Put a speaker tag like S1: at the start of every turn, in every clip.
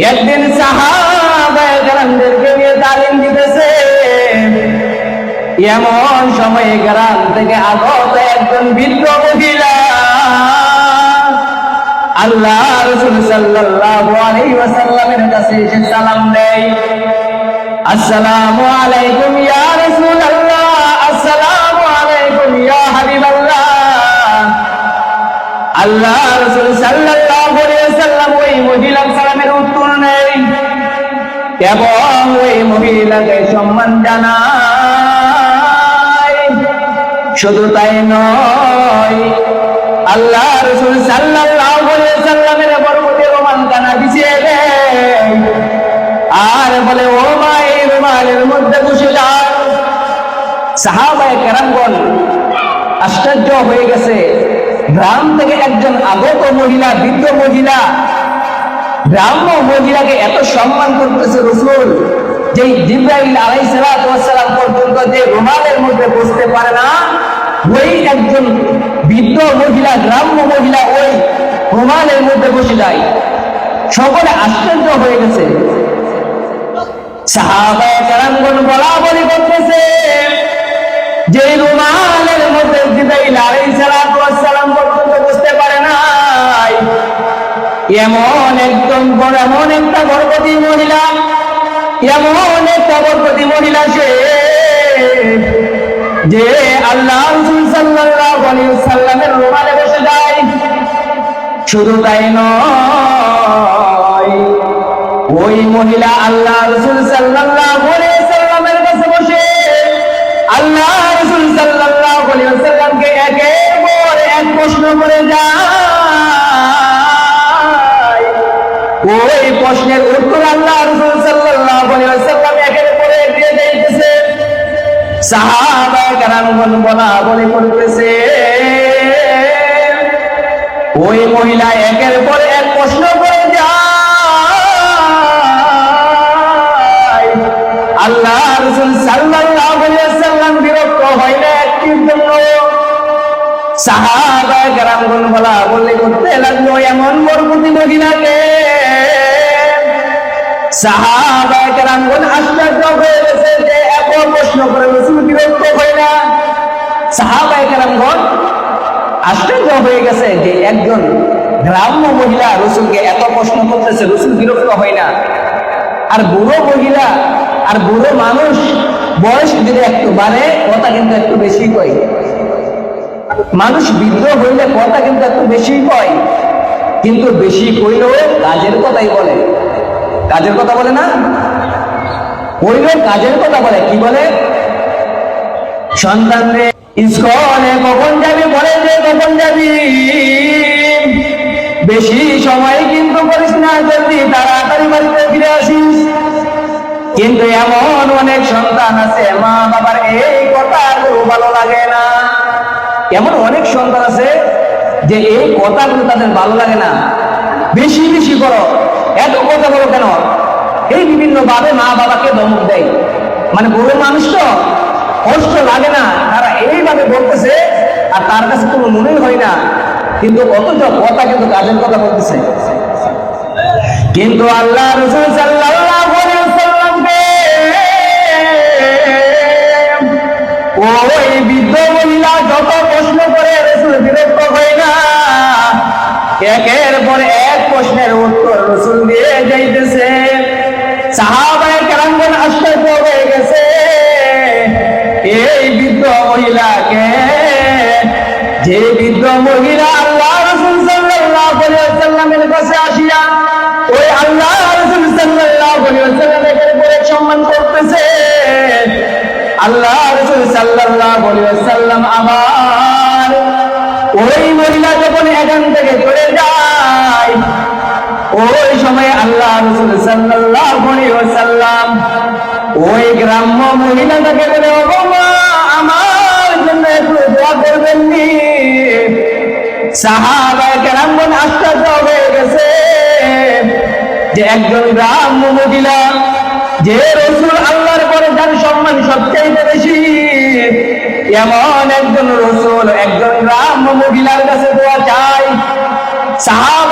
S1: একদিন এমন সময়ে গ্রাম থেকে আগত একজন বৃদ্ধ মহিলা আল্লাহ রসুল ওয়াসাল্লামের কাছে এসে সালাম দেয়। আসসালামু আলাইকুম ইয়া রাসূলুল্লাহ, আসসালামু আলাইকুম ইয়া হাবিবাল্লাহ। আল্লাহ রসুল সাল্লাল্লাহু আলাইহি ওয়াসাল্লাম ওই মহিলার সালামের উত্তর এবং ওই মহিলাকে সম্মান জানায় শুধু তাই নয় আল্লাহ রসুল ওয়াসাল্লামের বরকতে রোমান বিছিয়ে দেয় আর বলে, ও মা এই রুমালের মধ্যে বসে যাও। সাহাবায়ে কেরামগণ আশ্চর্য হয়ে গেছে। গ্রাম থেকে একজন আগত মহিলা, বৃদ্ধ মহিলা গ্রাম্য মহিলাকে এত সম্মান করতেছে রসুল যে জিব্রাইল আলাই সালাম পর্যন্ত যে রুমালের মধ্যে বসতে পারে না, ওই একজন বৃদ্ধ মহিলা গ্রাম্য মহিলা ওই রুমালের মধ্যে বসে যায়। সকলে আশ্চর্য হয়ে গেছে। সাহাবায়ে বলা বলি করতেছে যে রুমালের মধ্যে জিব্রাইল আলাইহিস সালাম এমন একদম এমন একটা গর্ভবতী মহিলা, এমন একটা গর্ভবতী মহিলা সে, যে আল্লাহ ওয়াসাল্লামের রুমালে বসে যায়। শুধু তাই নয়, ওই মহিলা আল্লাহ রসুল সাল্লাল্লাহু আলাইহি ওয়াসাল্লামের কাছে বসে, আল্লাহ রসুল সাল্লাল্লাহু আলাইহি ওয়াসাল্লামকে একের পর এক প্রশ্ন করে যায়। প্রশ্নের উত্তর আল্লাহ রসুল সাল্লাল্লাহু আলাইহি ওয়াসাল্লাম একের দিয়ে কেরামগণ বলা বলে করতেছে, ওই মহিলা একের পর এক প্রশ্ন করে যায়। আল্লাহ রসুল সাল্লাল্লাহু আলাইহি ওয়াসাল্লাম বিরক্ত হয় না একটির জন্য। সাহাবায়ে কেরামগণ বলা বলে করতে লাগল, এমন গর্ভবতী মহিলাকে সাহাবায়ে কেরামগণ আশ্চর্য হয়ে গেছে যে এত প্রশ্ন করে রসুল বিরক্ত হয় না। সাহাবায়ে কেরামগণ আশ্চর্য হয়ে গেছে যে একজন গ্রাম্য মহিলা রসুলকে এত প্রশ্ন করতেছে, রসুল বিরক্ত হয় না। আর বুড়ো মহিলা আর বুড়ো মানুষ বয়স যদি একটু বাড়ে, কথা কিন্তু একটু বেশি কয়। মানুষ বৃদ্ধ হইলে কথা কিন্তু একটু বেশি কয়। কিন্তু বেশি কইলেও কাজের কথাই বলে। কাজের কথা বলে না? কইলেও কাজের কথা বলে, কি বলে? সন্তান রে স্কুলে কখন যাবি বলে যে কখন যাবি? বেশি সময় কিন্তু করিস না, জলদি তাড়াতাড়ি বাড়িতে ফিরে আসিস। কিন্তু এমন অনেক সন্তান আছে, মা বাবার এই কথা ভালো লাগে না। এমন অনেক সন্তান আছে যে এই কথাগুলো তাদের ভালো লাগে না। বেশি বেশি করো। এত কথা বলো কেন? এই বিভিন্ন ভাবে মা বাবাকে ধমক দেয়। মানে বুড়ো মানুষ তো, কষ্ট লাগে না। তারা এইভাবে বলতেছে, আর তার কাছে কোনো মনেই হয় না। কিন্তু অথচ কথা কিন্তু কাজের কথা বলতেছে। কিন্তু আল্লাহ রসুল সাল্লাল্লাহু ওই বৃদ্ধ মহিলা যত প্রশ্ন করে রসুল বিরক্ত হয় একের পর এক প্রশ্নের উত্তর রসুল দিয়ে যাইতেছে। সাহাবায়ে কেরামগণ আশ্চর্য গেছে। এই বৃদ্ধ মহিলাকে, যে বৃদ্ধ মহিলা আল্লাহ রসুল সাল্লাল্লাহু আলাইহি ওয়াসাল্লামের কাছে আসিয়া ওই আল্লাহ রসুল সাল্লাল্লাহু আলাইহি উপরে সম্মান করতেছে। আল্লাহ রসুল সাল্লাল্লাহু আলাইহি ওয়াসাল্লাম আবার ওই সময় আল্লাহ রসুল ওই গ্রাম্য মহিলাটাকে বলে আমার জন্য একটু দোয়া করবেন নি। হয়ে গেছে যে একজন গ্রাম্য মহিলা, যে রসুল আল্লাহর পরে যার সম্মান সবচেয়ে বেশি, এমন একজন রসুল, একজন গ্রাম্য মহিলার কাছে দোয়া চাই। কেরামগণ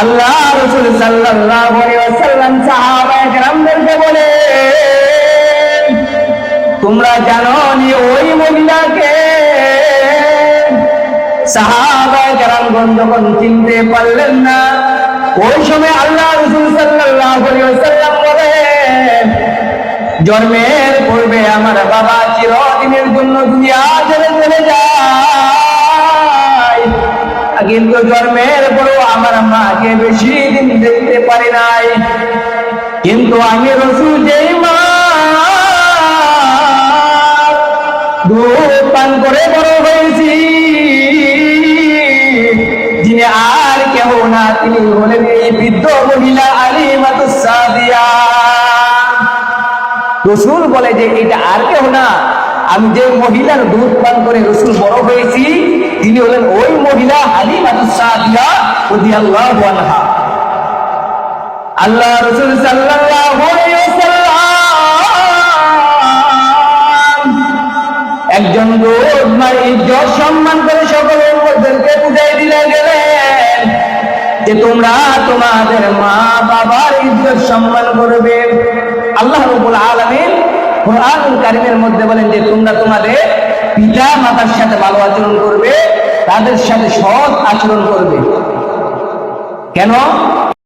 S1: আল্লাহ রসুল সাল্লাল্লাহু বলে, তোমরা জানো নি ওই মহিলাকে? যখন চিনতে পারলেন না, ওই সময় আল্লাহ রসুল সাল্লাল্লাহু আলাইহি বলেন জন্মের পূর্বে আমার বাবা চিরদিনের জন্য দুনিয়া ছেড়ে চলে যায়। কিন্তু জন্মের আমার মাকে বেশি দিন দেখতে পারি নাই। কিন্তু আমি রসুল যেই মা করে বড় হয়েছি। যিনি আর কেহ না, তিনি হলেন এই বৃদ্ধ মহিলা আলী মাতুসাদিয়া রসুল বলে যে, এটা আর কেউ না আমি যে মহিলার দুধ পান করে রসুল বড় হয়েছি, তিনি হলেন ওই মহিলা রাদিয়াল্লাহু আল্লাহ রসুল একজন মার ইজ্জত সম্মান করে সকল উম্মতদেরকে বুঝাই দিলে গেলেন যে তোমরা তোমাদের মা বাবার ইজ্জত সম্মান করবে। আল্লাহ রবুল আলমিন কোরআনুল কারিমের মধ্যে বলেন যে তোমরা তোমাদের পিতা মাতার সাথে ভালো আচরণ করবে, তাদের সাথে সৎ আচরণ করবে। কেন?